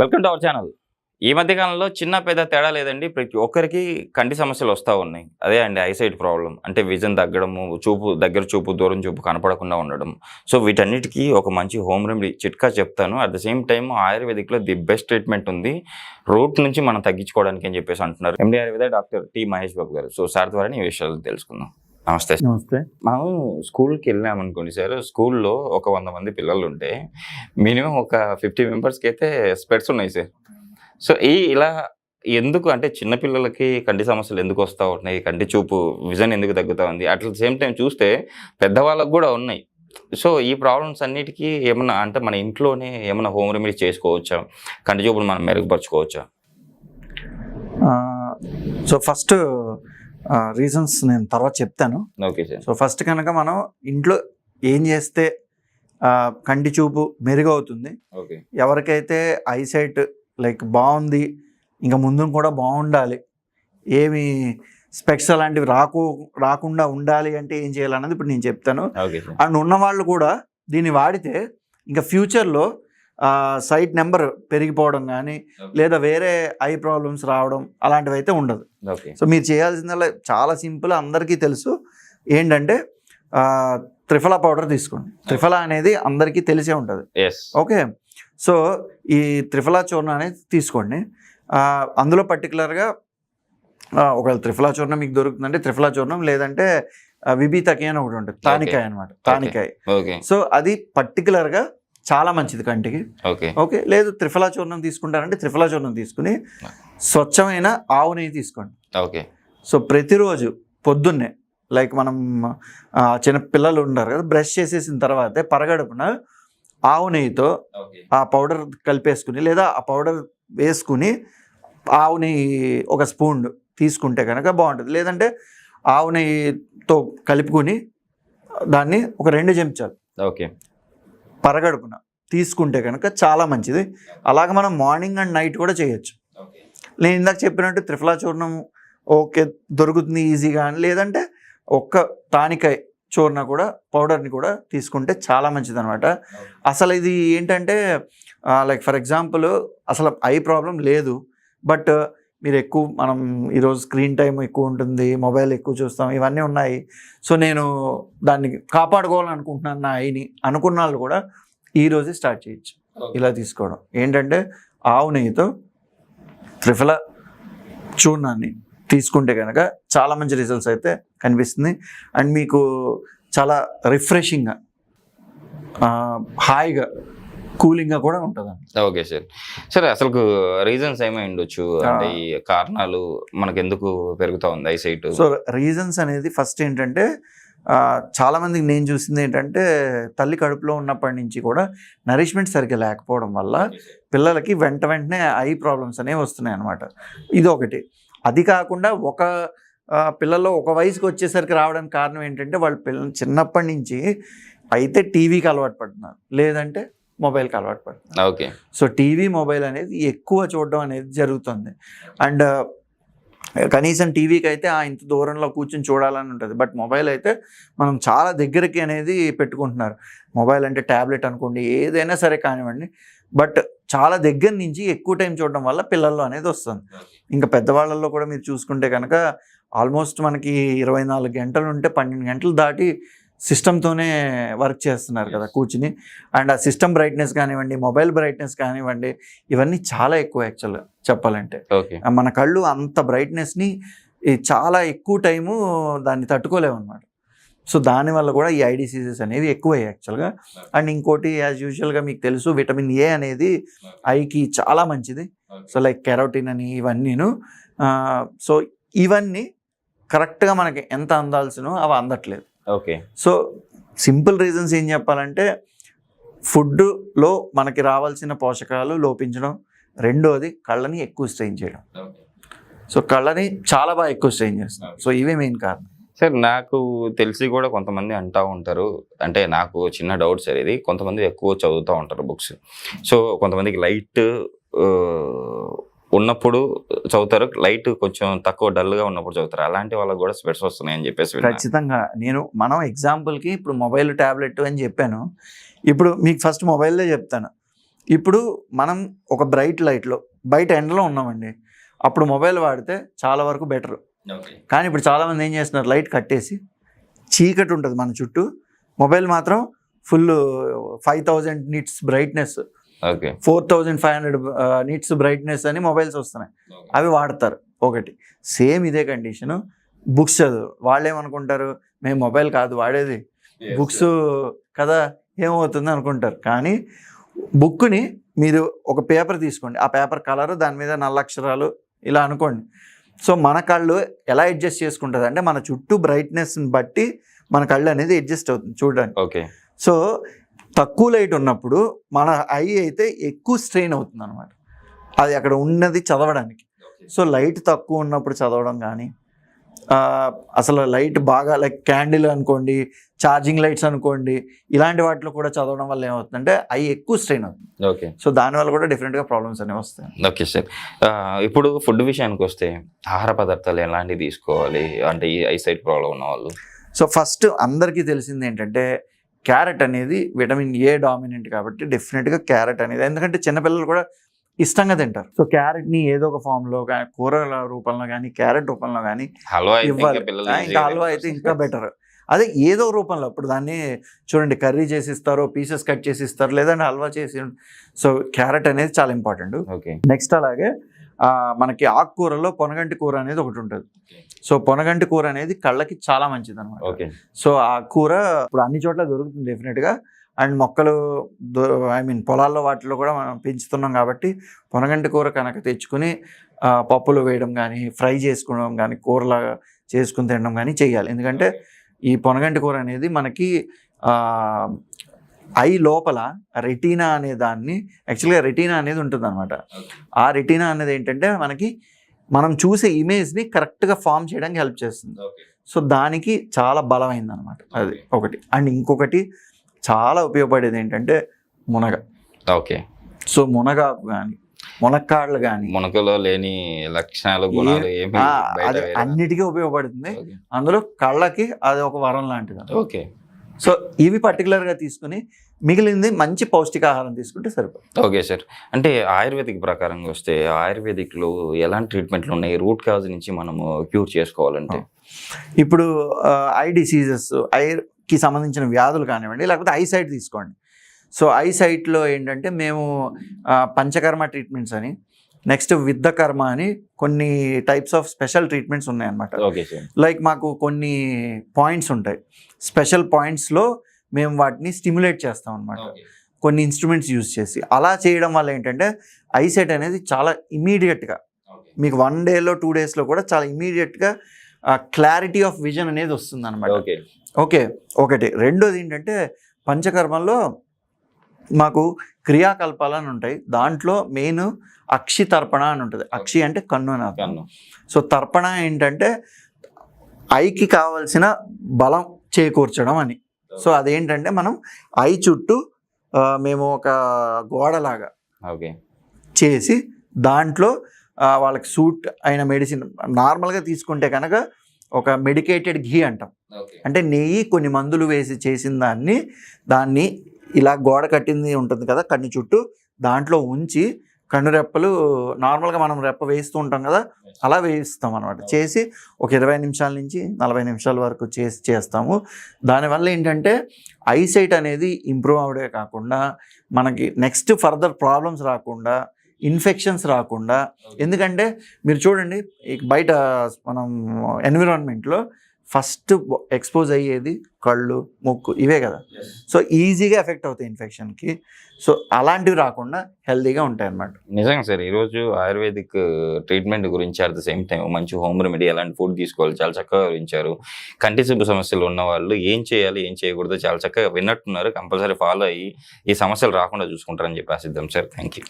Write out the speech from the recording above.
Welcome to our channel ఈ మధ్య కాలంలో చిన్న పెద్ద తేడా లేదండి. ప్రతి ఒక్కరికి కంటి సమస్యలు వస్తూ ఉన్నాయి. అదే అండి ఐసైట్ ప్రాబ్లం అంటే విజన్ తగ్గడము చూపు దగ్గర చూపు దూరం చూపు కనపడకుండా ఉండడం. సో వీటన్నిటికీ ఒక మంచి హోమ్ రెమెడీ చిట్కా చెప్తాను. అట్ ద సేమ్ టైం ఆయుర్వేదిక్లో ది బెస్ట్ ట్రీట్మెంట్ ఉంది. రూట్ నుంచి మనం తగ్గించుకోవడానికి అని చెప్పేసి అంటున్నారు. MD Ayurveda doctor T Mahesh Babu గారు. సో సార్ ద్వారా ఈ విషయాలు తెలుసుకుందాం. నమస్తే. నమస్తే. మనం స్కూల్కి వెళ్ళాం అనుకోండి సార్. స్కూల్లో ఒక వంద మంది పిల్లలు ఉంటే మినిమం ఒక ఫిఫ్టీ మెంబర్స్కి అయితే స్పెట్స్ ఉన్నాయి సార్. సో ఈ ఇలా ఎందుకు అంటే చిన్న పిల్లలకి కంటి సమస్యలు ఎందుకు వస్తూ ఉంటున్నాయి కంటి చూపు విజన్ ఎందుకు తగ్గుతూ ఉంది? అట్లా సేమ్ టైం చూస్తే పెద్దవాళ్ళకు కూడా ఉన్నాయి. సో ఈ ప్రాబ్లమ్స్ అన్నిటికీ ఏమన్నా అంటే మన ఇంట్లోనే ఏమైనా హోమ్ రెమెడీ చేసుకోవచ్చా? కంటి చూపును మనం మెరుగుపరచుకోవచ్చా? సో ఫస్ట్ రీజన్స్ నేను తర్వాత చెప్తాను. Okay sir. సో ఫస్ట్ కనుక మనం ఇంట్లో ఏం చేస్తే కంటి చూపు మెరుగవుతుంది. ఓకే. ఎవరికైతే ఐసైట్ లైక్ బాగుంది ఇంకా ముందు కూడా బాగుండాలి ఏమి స్పెక్స్ అలాంటివి రాకు రాకుండా ఉండాలి అంటే ఏం చేయాలన్నది ఇప్పుడు నేను చెప్తాను. అండ్ ఉన్న వాళ్ళు కూడా దీన్ని వాడితే ఇంకా ఫ్యూచర్లో సైట్ నెంబర్ పెరిగిపోవడం కానీ లేదా వేరే ఐ ప్రాబ్లమ్స్ రావడం అలాంటివి అయితే ఉండదు సో మీరు చేయాల్సిందల్లా చాలా సింపుల్ అందరికీ తెలుసు. ఏంటంటే త్రిఫలా పౌడర్ తీసుకోండి. త్రిఫలా అనేది అందరికీ తెలిసే ఉంటుంది. ఓకే? సో ఈ త్రిఫలా చూర్ణం అనేది తీసుకోండి. అందులో పర్టికులర్గా ఒకవేళ త్రిఫలా చూర్ణం మీకు దొరుకుతుందంటే త్రిఫలా చూర్ణం లేదంటే విభీతకి అని ఒకటి ఉంటుంది. తానికాయ అనమాట తానికాయ. సో అది పర్టికులర్గా చాలా మంచిది కంటికి. ఓకే. ఓకే లేదు త్రిఫలా చూర్ణం తీసుకుంటారంటే త్రిఫలా చూర్ణం తీసుకుని స్వచ్ఛమైన ఆవు నెయ్యి తీసుకోండి. ఓకే. సో ప్రతిరోజు పొద్దున్నే లైక్ మనం చిన్న పిల్లలు ఉంటారు కదా బ్రష్ చేసేసిన తర్వాతే పరగడుపున ఆవు నెయ్యితో ఆ పౌడర్ కలిపేసుకుని లేదా ఆ పౌడర్ వేసుకుని ఆవు నెయ్యి ఒక స్పూన్ తీసుకుంటే కనుక బాగుంటుంది. లేదంటే ఆవు నెయ్యితో కలుపుకొని దాన్ని ఒక రెండు చెంచాలు ఓకే. పరగడుపున తీసుకుంటే కనుక చాలా మంచిది. అలాగ మనం మార్నింగ్ అండ్ నైట్ కూడా చేయొచ్చు. నేను ఇందాక చెప్పినట్టు త్రిఫలా చూర్ణం ఓకే దొరుకుతుంది ఈజీగా అని. లేదంటే ఒక్క తానికాయ చూర్ణ కూడా పౌడర్ని కూడా తీసుకుంటే చాలా మంచిది అనమాట అసలు ఇది ఏంటంటే లైక్ ఫర్ ఎగ్జాంపుల్ అసలు ఐ ప్రాబ్లం లేదు. బట్ మీరు ఎక్కువ మనం ఈరోజు స్క్రీన్ టైం ఎక్కువ ఉంటుంది మొబైల్ ఎక్కువ చూస్తాం ఇవన్నీ ఉన్నాయి. సో నేను దాన్ని కాపాడుకోవాలనుకుంటున్నాను నా ఐని అనుకున్న వాళ్ళు కూడా ఈ రోజే స్టార్ట్ చేయొచ్చు. ఇలా తీసుకోవడం. ఏంటంటే ఆవు నెయ్యితో త్రిఫల చూర్ణాన్ని తీసుకుంటే కనుక చాలా మంచి రిజల్ట్స్ అయితే కనిపిస్తుంది. అండ్ మీకు చాలా రిఫ్రెషింగ్గా హాయిగా కూలింగ్గా కూడా ఉంటుంది ఓకే సార్. సరే అసలు రీజన్స్ ఏమై ఉండొచ్చు? అంటే ఈ కారణాలు మనకు ఎందుకు పెరుగుతా ఉంది? ఐసైట్ సో రీజన్స్ అనేది ఫస్ట్ ఏంటంటే ఆ, చాలా మందికి నేను చూసింది ఏంటంటే తల్లి కడుపులో ఉన్నప్పటి నుంచి కూడా నరిష్మెంట్ సరిగ్గా లేకపోవడం వల్ల పిల్లలకి వెంట వెంటనే ఐ ప్రాబ్లమ్స్ అనేవి వస్తున్నాయి అనమాట ఇది ఒకటి. అది కాకుండా ఒక పిల్లల్లో ఒక వయసుకి వచ్చేసరికి రావడానికి కారణం ఏంటంటే వాళ్ళ పిల్లలు చిన్నప్పటి నుంచి అయితే టీవీకి అలవాటు పడుతున్నారు. లేదంటే మొబైల్కి అలవాటు పడుతున్నారు. ఓకే. సో టీవీ మొబైల్ అనేది ఎక్కువ చూడడం అనేది జరుగుతుంది. అండ్ కనీసం టీవీకి అయితే ఆ ఇంత దూరంలో కూర్చొని చూడాలని ఉంటుంది. బట్ మొబైల్ అయితే మనం చాలా దగ్గరికి అనేది పెట్టుకుంటున్నారు. మొబైల్ అంటే ట్యాబ్లెట్ అనుకోండి ఏదైనా సరే కానివ్వండి. బట్ చాలా దగ్గర నుంచి ఎక్కువ టైం చూడడం వల్ల పిల్లల్లో అనేది వస్తుంది. ఇంకా పెద్దవాళ్ళల్లో కూడా మీరు చూసుకుంటే కనుక ఆల్మోస్ట్ మనకి ఇరవై నాలుగు గంటలు ఉంటే పన్నెండు గంటలు దాటి సిస్టమ్తోనే వర్క్ చేస్తున్నారు కదా కూర్చుని. అండ్ ఆ సిస్టమ్ బ్రైట్నెస్ కానివ్వండి మొబైల్ బ్రైట్నెస్ కానివ్వండి ఇవన్నీ చాలా ఎక్కువ యాక్చువల్గా చెప్పాలంటే. మన కళ్ళు అంత బ్రైట్నెస్ని చాలా ఎక్కువ టైము దాన్ని తట్టుకోలేము అనమాట సో దానివల్ల కూడా ఈ ఐ డిసీజెస్ అనేవి ఎక్కువయ్యాయి యాక్చువల్గా. అండ్ ఇంకోటి యాజ్ యూజువల్గా మీకు తెలుసు విటమిన్ ఏ అనేది ఐకి చాలా మంచిది. సో లైక్ కెరోటిన్ అని ఇవన్నీను. సో ఇవన్నీ కరెక్ట్గా మనకి ఎంత అందాల్సినో అవి అందట్లేదు. ఓకే. సో సింపుల్ రీజన్స్ ఏం చెప్పాలంటే ఫుడ్లో మనకి రావాల్సిన పోషకాలు లోపించడం. రెండోది కళ్ళని ఎక్కువ స్ట్రెయిన్ చేయడం. సో కళ్ళని చాలా బాగా ఎక్కువ స్ట్రెయిన్ చేస్తాం సో ఇవే మెయిన్ కారణం. సార్ నాకు తెలిసి కూడా కొంతమంది అంటా ఉంటారు. అంటే నాకు చిన్న డౌట్ సార్ ఇది. కొంతమంది ఎక్కువ చదువుతూ ఉంటారు బుక్స్. సో కొంతమందికి లైట్ ఉన్నప్పుడు చదువుతారు లైట్ కొంచెం తక్కువ డల్గా ఉన్నప్పుడు చదువుతారు. అలాంటి వాళ్ళకి కూడా స్పెట్స్ వస్తున్నాయని చెప్పేసి విన్నాను. ఖచ్చితంగా. నేను మనం ఎగ్జాంపుల్కి ఇప్పుడు మొబైల్ ట్యాబ్లెట్ అని చెప్పాను. ఇప్పుడు మీకు ఫస్ట్ మొబైల్లో చెప్తాను. ఇప్పుడు మనం ఒక బ్రైట్ లైట్లో బయట ఎండలో ఉన్నామండి. అప్పుడు మొబైల్ వాడితే చాలా వరకు బెటర్. కానీ ఇప్పుడు చాలామంది ఏం చేస్తున్నారు? లైట్ కట్టేసి చీకటి ఉంటుంది మన చుట్టూ. మొబైల్ మాత్రం full five thousand nits brightness four thousand five hundred nits brightness అని మొబైల్స్ వస్తున్నాయి. అవి వాడతారు. ఒకటి. సేమ్ ఇదే కండిషన్. బుక్స్ చదువు. వాళ్ళు ఏమనుకుంటారు మేము మొబైల్ కాదు వాడేది. బుక్స్ కదా ఏమవుతుంది అనుకుంటారు. కానీ బుక్ని మీరు ఒక పేపర్ తీసుకోండి. ఆ పేపర్ కలర్ దాని మీద నల్ల అక్షరాలు ఇలా అనుకోండి. సో మన కళ్ళు ఎలా అడ్జస్ట్ చేసుకుంటుంది అంటే మన చుట్టూ బ్రైట్నెస్ని బట్టి మన కళ్ళు అనేది అడ్జస్ట్ అవుతుంది చూడండి ఓకే. సో తక్కువ లైట్ ఉన్నప్పుడు మన ఐ అయితే ఎక్కువ స్ట్రెయిన్ అవుతుంది అనమాట అది అక్కడ ఉన్నది చదవడానికి. సో లైట్ తక్కువ ఉన్నప్పుడు చదవడం కానీ అసలు లైట్ బాగా లైక్ క్యాండిల్ అనుకోండి ఛార్జింగ్ లైట్స్ అనుకోండి ఇలాంటి వాటిలో కూడా చదవడం వల్ల ఏమవుతుందంటే ఐ ఎక్కువ స్ట్రెయిన్ అవుతుంది. ఓకే. సో దానివల్ల కూడా డిఫరెంట్గా ప్రాబ్లమ్స్ అనేవి వస్తాయి. Okay sir. ఇప్పుడు ఫుడ్ విషయానికి వస్తే ఆహార పదార్థాలు ఎలాంటివి తీసుకోవాలి? అంటే ఈ ఐసైట్ ప్రాబ్లం ఉన్న వాళ్ళు. సో ఫస్ట్ అందరికీ తెలిసింది ఏంటంటే క్యారెట్ అనేది విటమిన్ ఏ డామినెంట్ కాబట్టి డెఫినెట్గా క్యారెట్ అనేది ఎందుకంటే చిన్నపిల్లలు కూడా ఇష్టంగా తింటారు. సో క్యారెట్ని ఏదో ఒక ఫామ్లో కానీ కూరల రూపంలో కానీ క్యారెట్ రూపంలో కానీ ఇవ్వాలి. ఇంకా హల్వా అయితే ఇంకా బెటర్ అదే ఏదో రూపంలో ఇప్పుడు దాన్ని చూడండి కర్రీ చేసి ఇస్తారు పీసెస్ కట్ చేసి ఇస్తారు లేదంటే హల్వా చేసి సో క్యారెట్ అనేది చాలా ఇంపార్టెంట్ ఓకే. నెక్స్ట్ అలాగే మనకి ఆకుకూరలో పొనగంటి కూర అనేది ఒకటి ఉంటుంది. సో పొనగంటి కూర అనేది కళ్ళకి చాలా మంచిది అనమాట ఓకే. సో ఆ కూర ఇప్పుడు అన్ని చోట్ల దొరుకుతుంది డెఫినెట్గా. అండ్ మొక్కలు ఐ మీన్ పొలాల్లో వాటిలో కూడా మనం పెంచుతున్నాం కాబట్టి పొనగంటి కూర కనుక తెచ్చుకుని పప్పులో వేయడం కానీ ఫ్రై చేసుకోవడం కానీ కూరలాగా చేసుకుని తినడం కానీ చేయాలి. ఎందుకంటే ఈ పొనగంటి కూర అనేది మనకి ఐ లోపల రెటీనా అనే దాన్ని యాక్చువల్గా రెటీనా అనేది ఉంటుంది అనమాట ఆ రెటీనా అనేది ఏంటంటే మనకి మనం చూసే ఇమేజ్ని కరెక్ట్గా ఫామ్ చేయడానికి హెల్ప్ చేస్తుంది. సో దానికి చాలా బలమైంది అనమాట అది ఒకటి. అండ్ ఇంకొకటి చాలా ఉపయోగపడేది ఏంటంటే మునగ. ఓకే. సో మునగాకు కానీ మునక్కాడలు కానీ మునకలో లేని లక్షణాలు గుణాలు అది అన్నిటికీ ఉపయోగపడుతుంది. అందులో కళ్ళకి అది ఒక వరం లాంటిది. ఓకే. సో ఇవి పర్టికులర్గా తీసుకుని మిగిలింది మంచి పౌష్టికాహారం తీసుకుంటే సరిపోతుంది. Okay sir. అంటే ఆయుర్వేదిక్ ప్రకారంగా వస్తే ఆయుర్వేదిక్లో ఎలాంటి ట్రీట్మెంట్లు ఉన్నాయి? రూట్ కాజ్ నుంచి మనము క్యూర్ చేసుకోవాలంటే? ఇప్పుడు ఐ డిసీజెస్ ఐకి సంబంధించిన వ్యాధులు కానివ్వండి లేకపోతే ఐ సైట్ తీసుకోండి. సో ఐ సైట్లో ఏంటంటే మేము పంచకర్మ ట్రీట్మెంట్స్ అని నెక్స్ట్ విద్ధకర్మ అని కొన్ని టైప్స్ ఆఫ్ స్పెషల్ ట్రీట్మెంట్స్ ఉన్నాయన్నమాట. లైక్ మాకు కొన్ని పాయింట్స్ ఉంటాయి. స్పెషల్ పాయింట్స్లో మేము వాటిని స్టిమ్యులేట్ చేస్తాం అనమాట కొన్ని ఇన్స్ట్రుమెంట్స్ యూజ్ చేసి. అలా చేయడం వల్ల ఏంటంటే ఐసెట్ అనేది చాలా ఇమీడియట్గా మీకు వన్ డేలో టూ డేస్లో కూడా చాలా ఇమీడియట్గా క్లారిటీ ఆఫ్ విజన్ అనేది వస్తుంది అనమాట ఓకే ఓకే ఒకటి. రెండోది ఏంటంటే పంచకర్మల్లో మాకు క్రియాకల్పాలు అని ఉంటాయి. దాంట్లో మెయిన్ అక్షి తర్పణ అని ఉంటుంది. అక్షి అంటే కన్ను అని కన్ను. సో తర్పణ ఏంటంటే ఐకి కావాల్సిన బలం చేకూర్చడం అని. సో అదేంటంటే మనం ఐ చుట్టూ మేము ఒక గోడలాగా ఓకే. చేసి దాంట్లో వాళ్ళకి సూట్ అయిన మెడిసిన్ నార్మల్గా తీసుకుంటే కనుక ఒక మెడికేటెడ్ ఘీ అంటాం. అంటే నెయ్యి కొన్ని మందులు వేసి చేసిన దాన్ని దాన్ని ఇలా గోడ కట్టింది ఉంటుంది కదా కన్ను చుట్టూ. దాంట్లో ఉంచి కన్ను రెప్పలు నార్మల్గా మనం రెప్ప వేస్తూ ఉంటాం కదా అలా వేయిస్తాం అనమాట చేసి ఒక ఇరవై నిమిషాల నుంచి నలభై నిమిషాల వరకు చేసి చేస్తాము. దానివల్ల ఏంటంటే ఐసైట్ అనేది ఇంప్రూవ్ అవడే కాకుండా మనకి నెక్స్ట్ ఫర్దర్ ప్రాబ్లమ్స్ రాకుండా ఇన్ఫెక్షన్స్ రాకుండా ఎందుకంటే మీరు చూడండి బయట మనం ఎన్విరాన్మెంట్లో ఫస్ట్ ఎక్స్పోజ్ అయ్యేది కళ్ళు ముక్కు ఇవే కదా. సో ఈజీగా ఎఫెక్ట్ అవుతాయి ఇన్ఫెక్షన్కి. సో అలాంటివి రాకుండా హెల్తీగా ఉంటాయి అన్నమాట నిజంగా సార్ ఈరోజు ఆయుర్వేదిక్ ట్రీట్మెంట్ గురించి అట్ ద సేమ్ టైం మంచి హోమ్ రెమెడీ ఎలాంటి ఫుడ్ తీసుకోవాలి. చాలా చక్కగా వివరించారు. కంటి చూపు సమస్యలు ఉన్న వాళ్ళు ఏం చేయాలి ఏం చేయకూడదు చాలా చక్కగా విన్నట్టున్నారు. కంపల్సరీ ఫాలో అయ్యి ఈ సమస్యలు రాకుండా చూసుకుంటారని చెప్పి ఆశిద్దాం సార్. Thank you